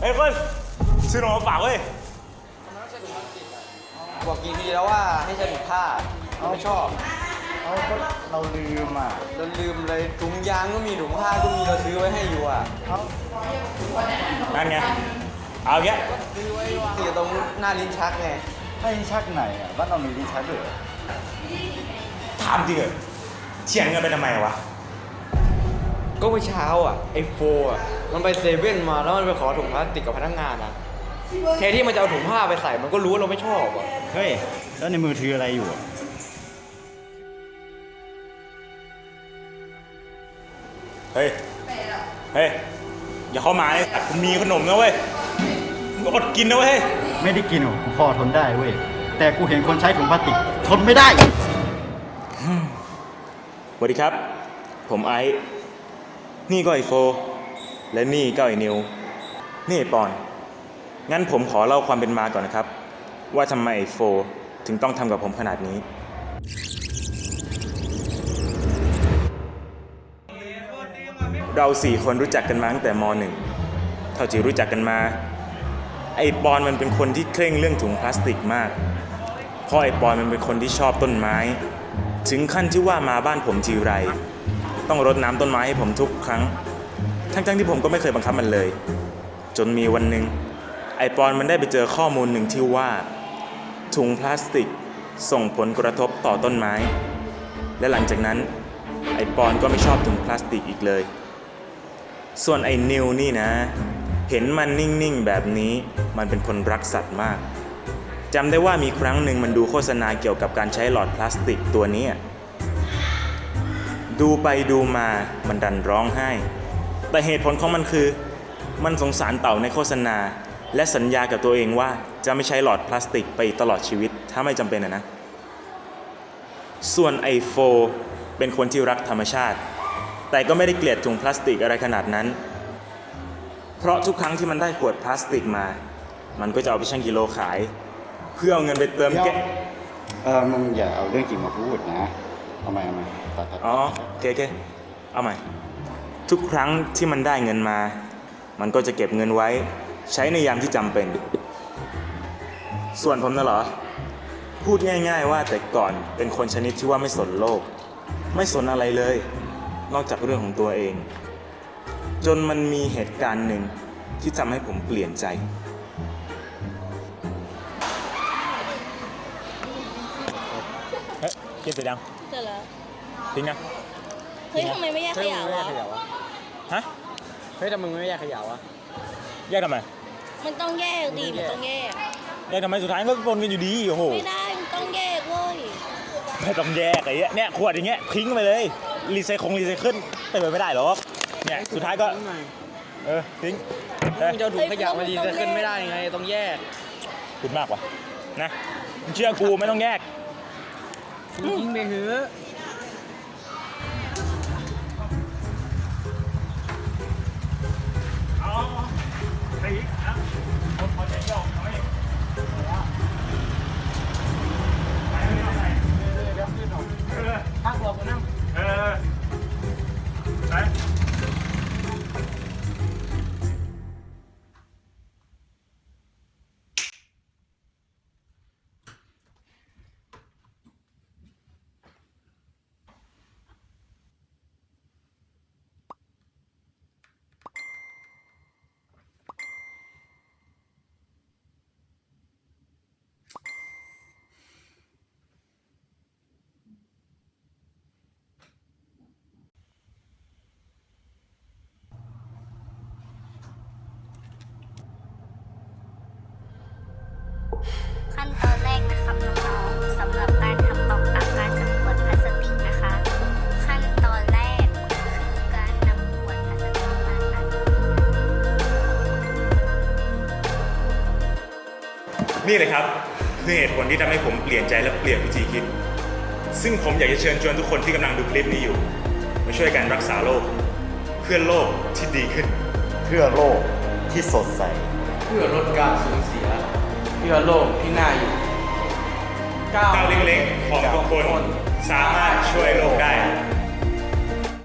เฮ้ยคนซื้อหนมมาฝากเว้ยบอกกี่ทีแล้วว่าให้ใช้ถุงผ้าเราไม่ชอบเอาก็เราลืมอะเราลืมเลยถุงยางก็มีถุงผ้าก็มีเราซื้อไว้ให้อยู่อะนั่นไงเอาแกซื้อไว้วางอยู่ตรงหน้าลิ้นชักไงให้ชักไหนอะบ้านเรามีลิ้นชักด้วยเหรอถามจริงเหรอเฉียงเงินไปทำไมวะ ก็เมื่อเช้าอะไอโฟอะมันไปเซเว่นมาแล้วมันไปขอถุงพลาสติกกับพนักงานอะแทนที่มันจะเอาถุงผ้าไปใส่มันก็รู้ว่าเราไม่ชอบอะเฮ้ย แล้วในมือถืออะไรอยู่อะเฮ้ย เฮ้ย อย่าเข้ามาเลยกูมีขนมนะเว้ยมึงอดกินนะเว้ยเฮ้ย ไม่ได้กินหรอกกูพอทนได้เว้ย แต่กูเห็นคนใช้ถุงพลาสติกทนไม่ได้ สวัสดีครับ ผมไอซ์ นี่ก็ไอโฟ และนี่ก็ไอนิว นี่ไอปอน งั้นผมขอเล่าความเป็นมาก่อนนะครับ ว่าทำไมไอโฟถึงต้องทำกับผมขนาดนี้ เราสี่คนรู้จักกันมาตั้งแต่มหนึ่งเท่าที่รู้จักกันมา ไอปอนมันเป็นคนที่เคร่งเรื่องถุงพลาสติกมากเพราะไอปอนมันเป็นคนที่ชอบต้นไม้ ถึงขั้นที่ว่ามาบ้านผมทีไร ต้องรดน้ำต้นไม้ให้ผมทุกครั้ง ทั้งๆที่ผมก็ไม่เคยบังคับมันเลย จนมีวันหนึ่งไอปอนมันได้ไปเจอข้อมูลหนึ่งที่ว่า ถุงพลาสติกส่งผลกระทบต่อต้นไม้ และหลังจากนั้น ไอปอนก็ไม่ชอบถุงพลาสติกอีกเลย ส่วนไอนิวนี่นะ เห็นมันนิ่งๆแบบนี้มันเป็นคนรักสัตว์มากจำได้ว่ามีครั้งหนึ่งมันดูโฆษณาเกี่ยวกับการใช้หลอดพลาสติกตัวนี้ ดูไปดูมามันดันร้องไห้ แต่เหตุผลของมันคือ มันสงสารเต่าในโฆษณา และสัญญากับตัวเองว่าจะไม่ใช้หลอดพลาสติกไปตลอดชีวิตถ้าไม่จำเป็นอะนะ ส่วนไอโฟเป็นคนที่รักธรรมชาติ แต่ก็ไม่ได้เกลียดถุงพลาสติกอะไรขนาดนั้น เพราะทุกครั้งที่มันได้ขวดพลาสติกมา มันก็จะเอาไปชั่งกิโลขาย เพื่อเอาเงินไปเติมแก๊สเออมึงอย่าเอาเรื่องจริงมาพูดนะเอาม่เอาใหม่ตัดตัดอ๋อโอเคโอเคเอาใหม่ ทุกครั้งที่มันได้เงินมา มันก็จะเก็บเงินไว้ ใช้ในยามที่จำเป็น ส่วนผมน่ะเหรอ พูดง่ายๆว่าแต่ก่อนเป็นคนชนิดที่ว่าไม่สนโลก ไม่สนอะไรเลย นอกจากเรื่องของตัวเอง จนมันมีเหตุการณ์หนึ่งที่ทำให้ผมเปลี่ยนใจเฮ้ยกินเสร็จยังเสร็จแล้ว ทิ้งนะเฮ้ยทำไมไม่แยกขยะวะฮะเฮ้ยทำไมมึงไม่แยกขยะวะแยกทำไมมันต้องแยกดีมันต้องแยกแยกทำไมสุดท้ายก็ปนกันอยู่ดีโอ้โหไม่ได้มันต้องแยกเว้ยไม่ต้องแยกไอ้เนี้ยเนี่ยขวดอย่างเงี้ยทิ้งไปเลยรีไซเคิลรีไซเคิลเป็นไปไม่ได้หรอกเนี่ยสุดท้ายก็เออทิ้งเออมึงจะเอาถุงขยะมาดีจะขึ้นไม่ได้ไงต้องแยกพูดมากว่ะนะมึงเชื่อกูไม่ต้องแยกทิ้งไปเถอะ ไขั้นตอนแรกนะครับน้องๆสำหรับการทำตอกตักการจับขวดพลาสติกนะคะ ขั้นตอนแรกคือการนำขวดพลาสติกมาอัดนี่เลยครับคือเหตุผลที่ทำให้ผมเปลี่ยนใจและเปลี่ยนวิธีคิด ซึ่งผมอยากจะเชิญชวนทุกคนที่กำลังดูคลิปนี้อยู่ มาช่วยกันรักษาโลก เพื่อโลกที่ดีขึ้น เพื่อโลกที่สดใส เพื่อลดการสูญเสีย เพื่อโลกที่น่าอยู่ก้าวก้าวเล็กๆของทุกคน สามารถช่วยโลกได้